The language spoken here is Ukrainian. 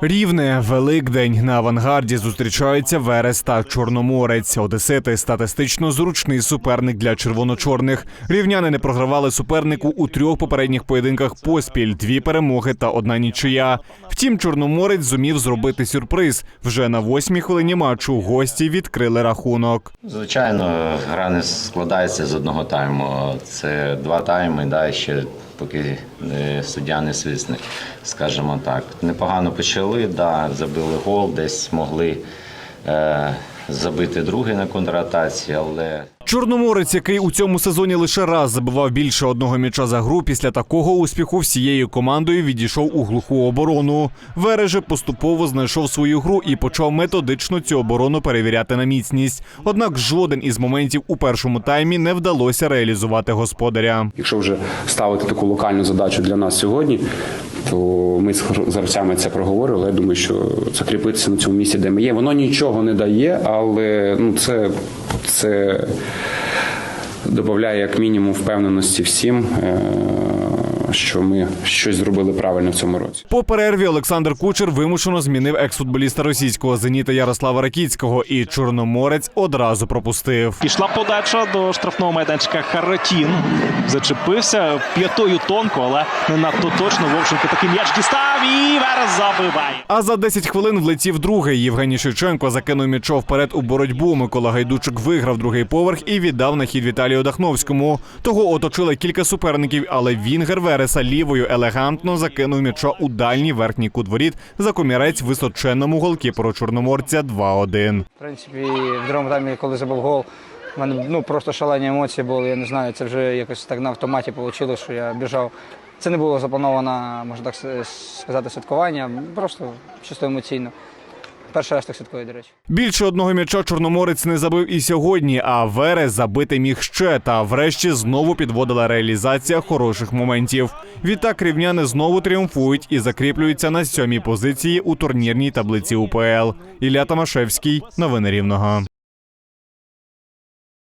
Рівне Великдень на авангарді зустрічаються Верес та Чорноморець. Одесити статистично зручний суперник для червоно-чорних. Рівняни не програвали супернику у трьох попередніх поєдинках поспіль, дві перемоги та одна нічия. Втім, Чорноморець зумів зробити сюрприз. Вже на восьмій хвилині матчу гості відкрили рахунок. Звичайно, гра не складається з одного тайму. Це два тайми, да, ще поки е, суддя не свисне, скажімо так. Непогано почали, да, забили гол, десь могли е, забити другий на контратаці, але Чорноморець, який у цьому сезоні лише раз забивав більше одного м'яча за гру, після такого успіху всією командою відійшов у глуху оборону. Вереже поступово знайшов свою гру і почав методично цю оборону перевіряти на міцність. Однак жоден із моментів у першому таймі не вдалося реалізувати господаря. Якщо вже ставити таку локальну задачу для нас сьогодні, то ми з гр- з гравцями це проговорили. Я думаю, що закріпитися на цьому місці, де ми є, воно нічого не дає, але ну це, це додає як мінімум впевненості всім, е, що ми щось зробили правильно в цьому році. По перерві Олександр Кучер вимушено змінив екс-футболіста російського зеніта Ярослава Ракіцького, і Чорноморець одразу пропустив. Пішла подача до штрафного майданчика Харатін. Зачепився п'ятою тонко, але не надто точно. Вовченко такий м'яч дістав і Верес забиває. А за 10 хвилин влетів другий. Євгеній Шевченко закинув м'ячо вперед у боротьбу. Микола Гайдучик виграв другий поверх і віддав на хід Віталію Дахновському. Того оточили кілька суперників, але Вінгер Вереса лівою елегантно закинув м'яча у дальній верхній кут воріт за комірець височенному голкіперу Чорноморця 2-1. В принципі, в другому таймі, коли забив гол, в мене ну, просто шалені емоції були. Я не знаю, це вже якось так на автоматі вийшло, що я біжав. Це не було заплановано, можна так сказати, святкування, просто чисто емоційно. Перший раз так святкує, до речі. Більше одного м'яча Чорноморець не забив і сьогодні, а Верес забити міг ще. Та врешті знову підводила реалізація хороших моментів. Відтак рівняни знову тріумфують і закріплюються на сьомій позиції у турнірній таблиці УПЛ. Ілля Тамашевський, новини Рівного.